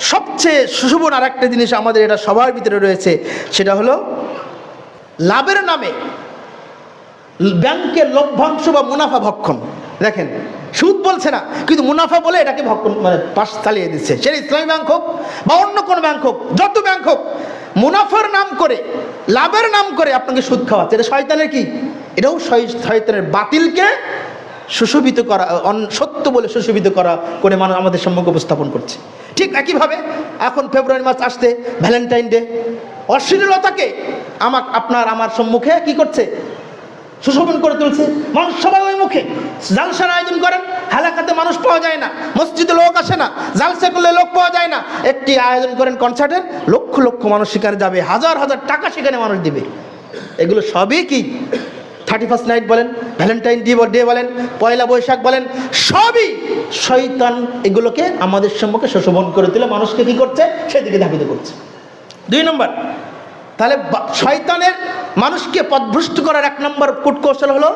সবচেয়ে সুশোভন আর একটা জিনিস আমাদের এটা সবার ভিতরে রয়েছে, সেটা হলো লাভের নামে ব্যাংকের লভ্যাংশ বা মুনাফা ভক্ষণ। দেখেন, সুদ বলছে না, কিন্তু মুনাফা বলে এটাকে ভক্ষণ মানে পাশ চালিয়ে দিচ্ছে। সেটা ইসলামী ব্যাংক হোক বা অন্য কোনো ব্যাংক হোক, যত ব্যাংক হোক, মুনাফার নাম করে, লাভের নাম করে আপনাকে সুদ খাওয়াচ্ছে। এটা শয়তানের কি? এটাও শয়- শয়তানের বাতিলকে সুশোভিত করা সত্য বলে সুশোভিত করা করে মানুষ আমাদের সম্মুখে উপস্থাপন করছে। ঠিক একইভাবে এখন ফেব্রুয়ারি মাস আসতে ভ্যালেন্টাইন ডে। অশ্লীলতাকে আমার আপনার আমার সম্মুখে কি করছে? সুশোভন করে তুলছে। মানুষ সবাই ওই মুখে। জালসার আয়োজন করেন, হালাকাতে মানুষ পাওয়া যায় না। মসজিদে লোক আসে না। জালসা করলে লোক পাওয়া যায় না। একটি আয়োজন করেন কনসার্টের, লক্ষ লক্ষ মানুষ সেখানে যাবে, হাজার হাজার টাকা সেখানে মানুষ দিবে। এগুলো সবই কি থার্টি ফার্স্ট নাইট বলেন, ভ্যালেন্টাইন ডে ডে বলেন, পয়লা বৈশাখ বলেন, সবই শয়তান এগুলোকে আমাদের সম্মুখে সুশোভন করে তুলে মানুষকে কি করছে? সেদিকে ধাবিত করছে। দুই নম্বর, তাহলে শয়তানের মানুষকে পথভ্রষ্ট করার এক নম্বর কূটকৌশল হলো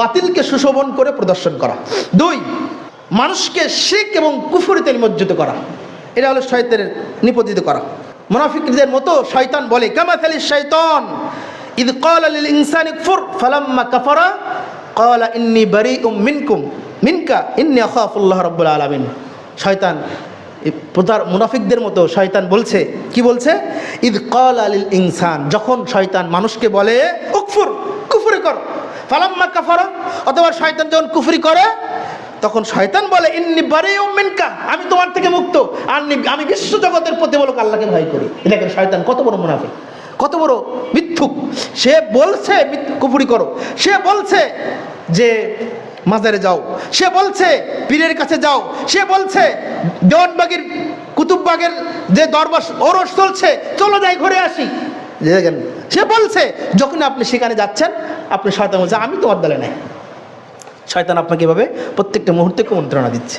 বাতিলকে সুশোভন করে প্রদর্শন করা। দুই, মানুষকে শিখ এবং কুফুরিতে নিমজ্জিত করা। এটা হলো শয়তানের নিপতিত করা। মুনাফিকদের মতো শয়তান বলে কামাথালি শয়তান ইদ ক্বালা লিল ইনসানি কুফর ফালাম্মা কাফারা, ক্বালা ইন্নী বারিউম মিনকুম, মিনকা, ইন্নী আখাফুল্লাহ রাব্বুল আলামিন। শয়তান প্রতার, মুনাফিকদের মতো শয়তান বলছে, কি বলছে? ইদ কল আলিল ইনসান, যখন শয়তান মানুষকে বলে, উকফুর, কুফরি কর ফালাম্মা কাফারা, অথবা শয়তান যখন কুফরি করে, তখন শয়তান বলে, ইন্নি বারে মিনকা আমি তোমার থেকে মুক্ত, আর আমি বিশ্ব জগতের প্রতি প্রতিবলক আল্লাহকে ভয় করি। দেখেন শয়তান কত বড় মুনাফিক। কত বড় মিথ্যুক। সে বলছে কুফরি করো। সে বলছে যে, মাজারে যাও। সে বলছে, পীরের কাছে যাও। সে বলছে দেওয়ানবাগের কুতুববাগের যে দরবার, ওরস চলছে, চলো যাই ঘুরে আসি। দেখেন, সে বলছে যখন আপনি সেখানে যাচ্ছেন, আপনি শয়তান বলছে, আমি তোমার দলে নাই। শয়তান আপনাকে এভাবে প্রত্যেকটা মুহূর্তে কুমন্ত্রণা দিচ্ছে।